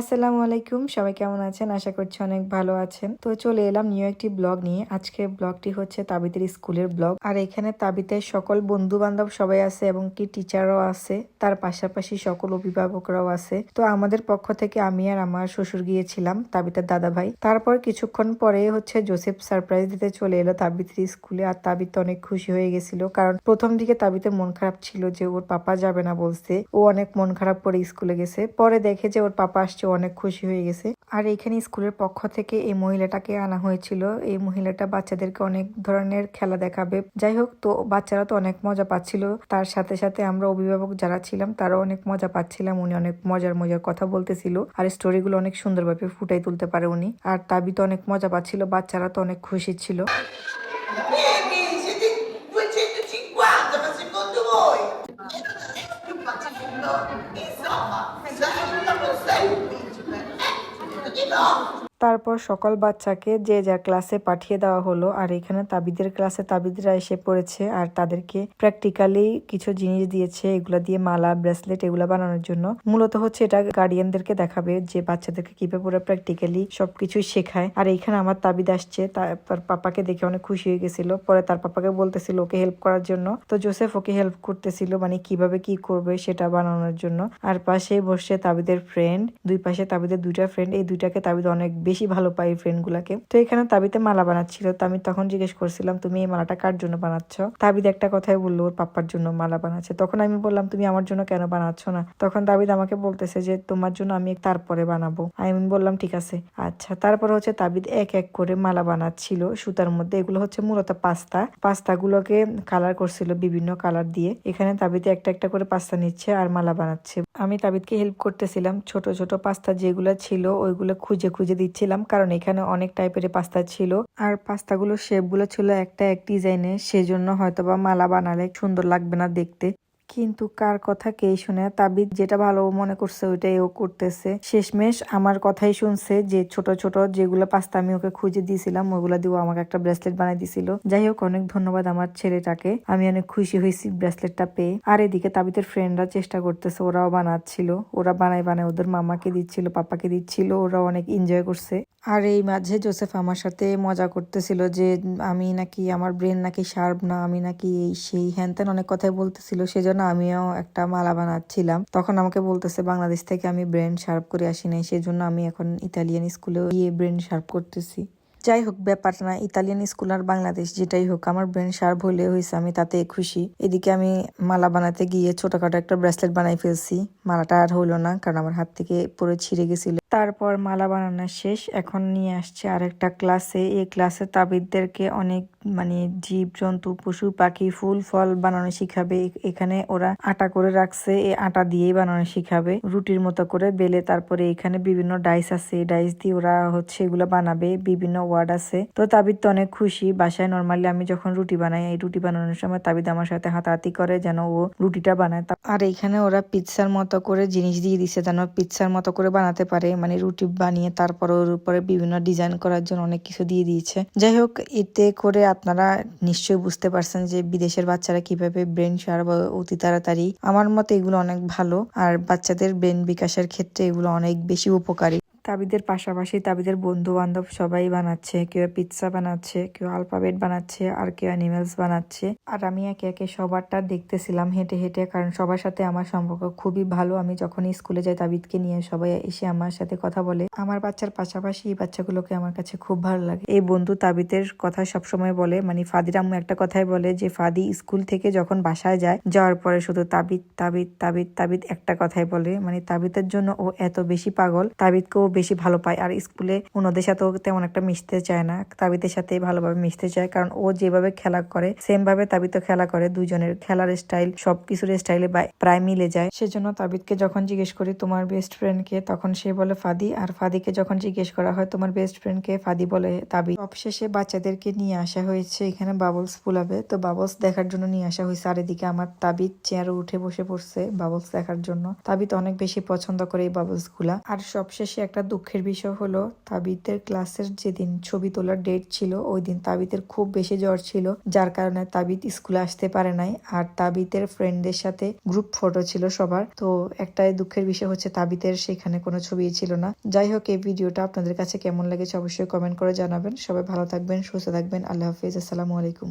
আসসালামু আলাইকুম, সবাই কেমন আছেন? আশা করছি অনেক ভালো আছেন। তো চলে এলাম নিউ একটি ব্লগ নিয়ে। আজকে ব্লগটি হচ্ছে তাবিতের স্কুলের ব্লগ। আর এখানে তাবিতের সকল বন্ধু বান্ধব সবাই আছে এবং কি টিচারও আছে। তার পাশাপাশি সকল অভিভাবকরাও আছে। তো আমাদের পক্ষ থেকে আমি আর আমার শ্বশুর গিয়েছিলাম তাবিতের দাদা ভাই তারপর কিছুক্ষণ পরে হচ্ছে জোসেফ সারপ্রাইজ দিতে চলে এলো তাবিতের স্কুলে। আর তাবিত অনেক খুশি হয়ে গেছিল। কারণ প্রথম দিকে তাবিতের মন খারাপ ছিল যে ওর পাপা যাবে না বলছে ও অনেক মন খারাপ করে স্কুলে গেছে। পরে দেখে যে ওর পাপা আসছে অনেক খুশি হয়ে গেছে। আর এখানে স্কুলের পক্ষ থেকে এই মহিলাটাকে আনা হয়েছিল। এই মহিলাটা বাচ্চাদেরকে অনেক ধরনের খেলা দেখাবে। যাই হোক তো বাচ্চারা তো অনেক মজা পাচ্ছিল। তার সাথে সাথে আমরা অভিভাবক যারা ছিলাম তারাও অনেক মজা পাচ্ছিলাম। উনি অনেক মজার মজার কথা বলতেছিল। আর স্টোরিগুলো অনেক সুন্দরভাবে ফুটাই তুলতে পারে উনি। আর তাবি তো অনেক মজা পাচ্ছিল। বাচ্চারা তো অনেক খুশি ছিল। Vedi, siete 250, ma secondo voi? Insomma, 哎你走。তারপর সকল বাচ্চাকে যে যার ক্লাসে পাঠিয়ে দেওয়া হলো, আর এখানে তাবিদের ক্লাসে তাবিদরা এসে পড়েছে, আর তাদেরকে প্র্যাকটিক্যালি কিছু জিনিস দিয়েছে, এগুলা দিয়ে মালা ব্রেসলেট এগুলা বানানোর জন্য। মূলত হচ্ছে এটা গার্ডিয়ানদেরকে দেখাবে যে বাচ্চাদেরকে কীভাবে পুরো প্র্যাকটিক্যালি সবকিছুই শেখায়। আর এখানে আমার তাবিদ আসছে তার পাপাকে দেখে অনেক খুশি হয়ে গেছিল। পরে তার পাপাকে বলতেছিল ওকে হেল্প করার জন্য। তো জোসেফ ওকে হেল্প করতেছিল মানে কীভাবে কি করবে সেটা বানানোর জন্য। আর পাশে বসছে তাবিদের ফ্রেন্ড দুই পাশে তাবিদের দুইটা ফ্রেন্ড এই দুইটাকে তাবিদ অনেক বেশি ভালো পাই ফ্রেন্ড গুলাকে। তো এখানে তাবিতে মালা বানাচ্ছিল। তো আমি তখন জিজ্ঞেস করছিলাম, তুমি এই মালাটা কার জন্য বানাচ্ছ? তাবিদ একটা কথাই বলল, ওর পাপ্পার জন্য মালা বানাচ্ছে। তখন আমি বললাম, তুমি আমার জন্য কেন বানাচ্ছ না? তখন তাবিদ আমাকে বলতেছে যে, তোমার জন্য আমি তারপরে বানাবো। আমি বললাম, ঠিক আছে। আচ্ছা তারপর হচ্ছে তাবিদ এক এক করে মালা বানাচ্ছিল সুতার মধ্যে। এগুলো হচ্ছে মূলত পাস্তা। পাস্তা গুলোকে কালার করছিল বিভিন্ন কালার দিয়ে। এখানে তাবিতে একটা একটা করে পাস্তা নিচ্ছে আর মালা বানাচ্ছে। আমি তাবিদকে হেল্প করতেছিলাম। ছোট ছোট পাস্তা যেগুলো ছিল, ওইগুলো খুঁজে খুঁজে দিচ্ছিলাম কারণ এখানে অনেক টাইপের পাস্তা ছিল। আর পাস্তাগুলো শেপগুলো ছিল একটা এক ডিজাইনের সেজন্য হয়তোবা মালা বানালে সুন্দর লাগবে না দেখতে। কিন্তু কার কথা কে শুনে, তাবিদ যেটা ভালো মনে করছে ওইটাই ও করতেছে। শেষমেশ আমার কথাই শুনছে যে ছোট ছোট যেগুলো পাস্তা আমি ওকে খুঁজে দিয়েছিলাম, ওগুলো দিয়ে আমাকে একটা ব্রেসলেট বানাই দিছিল যাই হোক, অনেক ধন্যবাদ আমার ছেলেটাকে। আমি অনেক খুশি হয়েছি ব্রেসলেটটা পেয়ে। আর এদিকে তাবিদের ফ্রেন্ডরা চেষ্টা করতেছে, ওরাও বানাচ্ছিল। ওরা বানায় বানায় ওদের মামাকে দিচ্ছিল, পাপাকে দিচ্ছিল ওরা অনেক এনজয় করছে। আর এই মাঝে জোসেফ আমার সাথে মজা করতেছিল যে, আমি নাকি, আমার ব্রেন নাকি শার্প না, আমি নাকি এই সেই হ্যান ত্যান অনেক কথাই বলতেছিল, সেজন্য আমিও একটা মালা বানাচ্ছিলাম। তখন আমাকে বলতেছে, বাংলাদেশ থেকে আমি ব্রেন শার্প করে আসি নাই, সেজন্য আমি এখন ইতালিয়ান স্কুলে গিয়ে ব্রেন শার্প করতেছি। যাই হোক, ব্যাপার না, ইতালিয়ান স্কুল আর বাংলাদেশ যেটাই হোক, আমার ব্রেন শার্প হলে হয়েছে আমি তাতে খুশি। এদিকে আমি মালা বানাতে গিয়ে ছোটখাটো একটা ব্রেসলেট বানাই ফেলছি, মালাটা আর হইল না, কারণ আমার হাত থেকে পুরো ছিঁড়ে গেছিল। তারপর মালা বানানো শেষ। এখন নিয়ে আসছে আরেকটা ক্লাসে। এই ক্লাসে তাবিদদেরকে অনেক মানে জীব জন্তু পশু, পাখি, ফুল, ফল বানানো শিখাবে। এখানে ওরা আটা করে রাখছে। এই আটা দিয়েই বানানো শিখাবে। রুটির মতো করে বেলে তারপরে এখানে বিভিন্ন ডাইস আছে। ডাইস দিয়ে ওরা হচ্ছে এগুলো বানাবে। বিভিন্ন ওয়ার্ড আছে। তো তাবিদ তো অনেক খুশি। বাসায় নর্মালি আমি যখন রুটি বানাই, এই রুটি বানানোর সময় তাবিদ আমার সাথে হাতাহাতি করে যেন ও রুটিটা বানায়। আর এখানে ওরা পিৎজার মতো করে জিনিস দিয়ে দিছে যেন পিৎজার মতো করে বানাতে পারে। মানে রুটি বানিয়ে তারপর ওর উপরে বিভিন্ন ডিজাইন করার জন্য অনেক কিছু দিয়ে দিয়েছে। যাই হোক এতে করে আপনারা নিশ্চয়ই বুঝতে পারছেন যে বিদেশের বাচ্চারা কীভাবে ব্রেন শার্প অতি তাড়াতাড়ি। আমার মতে এগুলো অনেক ভালো, আর বাচ্চাদের ব্রেন বিকাশের ক্ষেত্রে এগুলো অনেক বেশি উপকারী। তাবিদের পাশাপাশি তাবিদের বন্ধু বান্ধব সবাই বানাচ্ছে। কেউ পিৎজা বানাচ্ছে, কেউ আলফাবেট বানাচ্ছে, আর কেউ অ্যানিমেলস বানাচ্ছে। আর আমি একে একে সবারটা দেখতেছিলাম হেঁটে হেঁটে, কারণ সবার সাথে আমার সম্পর্ক খুবই ভালো। আমি যখন স্কুলে যাই তাবিদকে নিয়ে সবাই এসে আমার সাথে কথা বলে। আমার বাচ্চার পাশাপাশি এই বাচ্চাগুলোকে আমার কাছে খুব ভালো লাগে। এই বন্ধু তাবিদের কথা সবসময় বলে মানে ফাদির আম্মু একটা কথাই বলে যে, ফাদি স্কুল থেকে যখন বাসায় যায়, যাওয়ার পরে শুধু তাবিদ তাবিদ তাবিদ তাবিদ একটা কথাই বলে। মানে তাবিদের জন্য ও এত বেশি পাগল। তাবিদকেও বেশি ভালো পায়। আর স্কুলে অন্যদের সাথেও তেমন একটা মিশতে চায় না। তাবিদের সাথে ভালোভাবে মিশতে চায়। কারণ ও যেভাবে খেলা করে সেম ভাবে তাবিদ খেলা করে। দুজনের খেলার স্টাইল সবকিছুর স্টাইলে প্রায় মিলে যায়। সেজন্য তাবিদকে যখন জিজ্ঞেস করি, তোমার বেস্ট ফ্রেন্ড কে? তখন সে বলে, ফাদি। আর ফাদিকে যখন জিজ্ঞেস করা হয়, তোমার বেস্ট ফ্রেন্ড কে? ফাদি বলে তাবিদ সবশেষে বাচ্চাদেরকে নিয়ে আসা হয়েছে। এখানে বাবলস ফুলাবে। তো বাবলস দেখার জন্য নিয়ে আসা হয়েছে। আর এদিকে আমার তাবিদ চেয়ারে উঠে বসে পড়ছে বাবলস দেখার জন্য। তাবিদ অনেক বেশি পছন্দ করে এই বাবলসগুলা। আর সবশেষে একটা দুঃখের বিষয় হলো তাবিদের ক্লাসের যেদিন ছবি তোলার ডেট ছিল ওই দিন তাবিদের খুব বেশি জ্বর ছিল, যার কারণে তাবিদ স্কুলে আসতে পারে নাই। আর তাবিদের ফ্রেন্ডদের সাথে গ্রুপ ফটো ছিল সবার, তো একটাই দুঃখের বিষয় হচ্ছে তাবিতের সেখানে কোনো ছবি ছিল না। যাই হোক, এই ভিডিওটা আপনাদের কাছে কেমন লেগেছে অবশ্যই কমেন্ট করে জানাবেন। সবাই ভালো থাকবেন, সুস্থ থাকবেন। আল্লাহ হাফিজ, আসসালামু আলাইকুম।